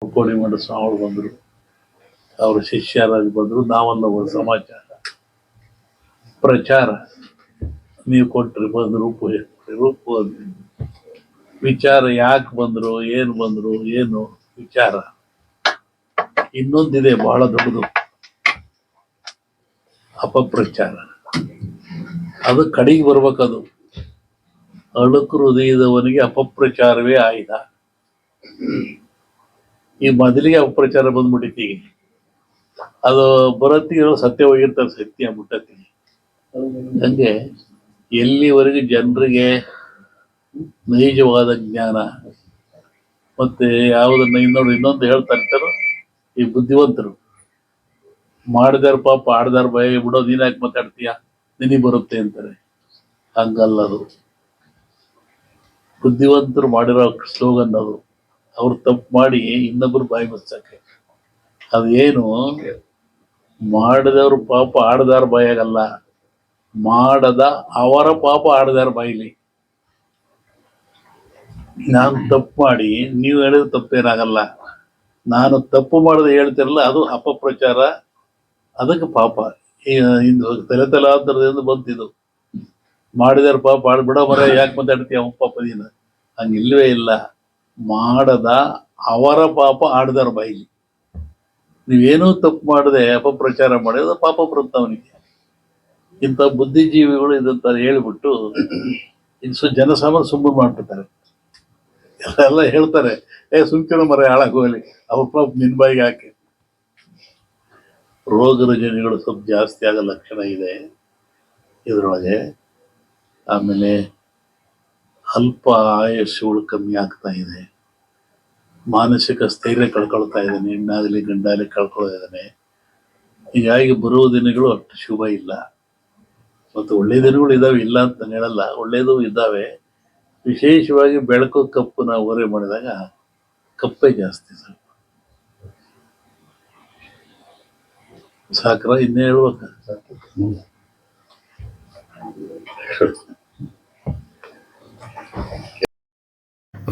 ಕೋಡಿಮಠ ಸ್ವಾಮಿಗಳು ಬಂದರು. ಅವ್ರ ಶಿಷ್ಯರಾಗಿ ಬಂದರು. ನಾವಲ್ಲ ಸಮಾಚಾರ ಪ್ರಚಾರ. ನೀವು ಕೊಟ್ರಿ ಬಂದರು ರೂಪು. ವಿಚಾರ ಯಾಕೆ ಬಂದರು, ಏನು ಬಂದರು, ಏನು ವಿಚಾರ. ಇನ್ನೊಂದಿದೆ ಬಹಳ ದೊಡ್ಡದು. ಅಪಪ್ರಚಾರ. ಅದು ಕಡೆಗೆ ಬರ್ಬೇಕದು. ಅಳುಕು ಹೃದಯದವನಿಗೆ ಅಪಪ್ರಚಾರವೇ ಆಯುಧ ಈ ಮೊದಲಿಗೆ ಅಪಪ್ರಚಾರ ಈಗ ಅದು ಬರತ್ತಿರೋ ಸತ್ಯವಾಗಿರ್ತಾರೆ, ಸತ್ಯ ಮುಟ್ಟತ್ತಿ ಹಂಗೆ ಎಲ್ಲಿವರೆಗೆ ಜನರಿಗೆ ನೈಜವಾದ ಜ್ಞಾನ ಮತ್ತೆ ಯಾವುದನ್ನ ಇನ್ನೊಂದು ಇನ್ನೊಂದು ಹೇಳ್ತಾ ಇರ್ತಾರೋ ಈ ಬುದ್ಧಿವಂತರು. ಮಾಡಿದಾರ ಪಾಪ, ಆಡ್ದಾರ ಭಯ, ಬಿಡೋ ನೀನ್ ಯಾಕೆ ಮಾತಾಡ್ತೀಯ? ನಿನಗೆ ಬರುತ್ತೆ ಅಂತಾರೆ. ಹಂಗಲ್ಲ ಅದು. ಬುದ್ಧಿವಂತರು ಮಾಡಿರೋ ಸ್ಲೋಗನ್ ಅದು. ಅವ್ರು ತಪ್ಪು ಮಾಡಿ ಇನ್ನೊಬ್ರು ಬಾಯಿ ಮುಚ್ಚಕ್ಕೆ ಅದು ಏನು ಮಾಡಿದವ್ರು ಪಾಪ ಆಡದಾರ ಬಾಯಾಗಲ್ಲ. ಮಾಡದ ಅವರ ಪಾಪ ಆಡದಾರ ಬಾಯಿಲಿ ನಾನು ತಪ್ಪು ಮಾಡಿ, ನೀವು ಹೇಳಿದ ತಪ್ಪೇನಾಗಲ್ಲ. ನಾನು ತಪ್ಪು ಮಾಡದೆ ಹೇಳ್ತಿರಲ್ಲ, ಅದು ಅಪಪ್ರಚಾರ ಅದಕ್ಕೆ ಪಾಪ. ಇದು ತಲೆ ತಲಾಂತರದಿಂದ ಬಂತಿದ್ದು ಮಾಡಿದಾರ ಪಾಪ ಆಡ್ಬಿಡ ಮರ, ಯಾಕೆ ಮಾತಾಡ್ತೀಯ ಪಾಪ ನೀನು? ಹಂಗಿಲ್ವೇ ಇಲ್ಲ. ಮಾಡದ ಅವರ ಪಾಪ ಆಡ್ದಾರ ಬಾಯಿಲಿ. ನೀವೇನೂ ತಪ್ಪು ಮಾಡದೆ ಅಪಪ್ರಚಾರ ಮಾಡಿದ್ರೆ ಪಾಪ ಬರುತ್ತವನಿಗೆ. ಇಂಥ ಬುದ್ಧಿಜೀವಿಗಳು ಇದಂತ ಹೇಳಿಬಿಟ್ಟು ಇನ್ನು ಜನಸಾಮಾನ್ಯ ಸುಮ್ಮನೆ ಮಾಡ್ಬಿಡ್ತಾರೆ. ಎಲ್ಲ ಹೇಳ್ತಾರೆ, ಏ, ಸುಮ್ಕಿರೋ ಮರ ಹಾಳಾಗೋಗಲಿ ಅವ್ರ ಪಾಪ ನಿನ್ ಬಾಯಿಗೆ ಹಾಕಿ. ರೋಗ ರುಜಿನಗಳು ಸ್ವಲ್ಪ ಜಾಸ್ತಿ ಆಗೋ ಲಕ್ಷಣ ಇದೆ. ಇದರೊಳಗೆ ಆಮೇಲೆ ಅಲ್ಪ ಆಯುಷ್ಯಗಳು ಕಮ್ಮಿ ಆಗ್ತಾ ಇದೆ. ಮಾನಸಿಕ ಸ್ಥೈರ್ಯ ಕಳ್ಕೊಳ್ತಾ ಇದ್ದಾನೆ ಹೆಣ್ಣಾಗಲಿ ಗಂಡಾಗಲಿ ಕಳ್ಕೊಳ್ತಾ ಹೀಗಾಗಿ ಬರುವ ದಿನಗಳು ಅಷ್ಟು ಶುಭ ಇಲ್ಲ. ಮತ್ತು ಒಳ್ಳೆ ದಿನಗಳು ಇದಾವೆ ಇಲ್ಲ ಅಂತ ಹೇಳಲ್ಲ. ಒಳ್ಳೇದು ಇದ್ದಾವೆ. ವಿಶೇಷವಾಗಿ ಬೆಳಕು ಕಪ್ಪು ನಾವು ಓರೆ ಮಾಡಿದಾಗ ಕಪ್ಪೆ ಜಾಸ್ತಿ ಸ್ವಲ್ಪ. ಸಾಕ್ರ ಇನ್ನೇ ಹೇಳ್ಬೇಕ?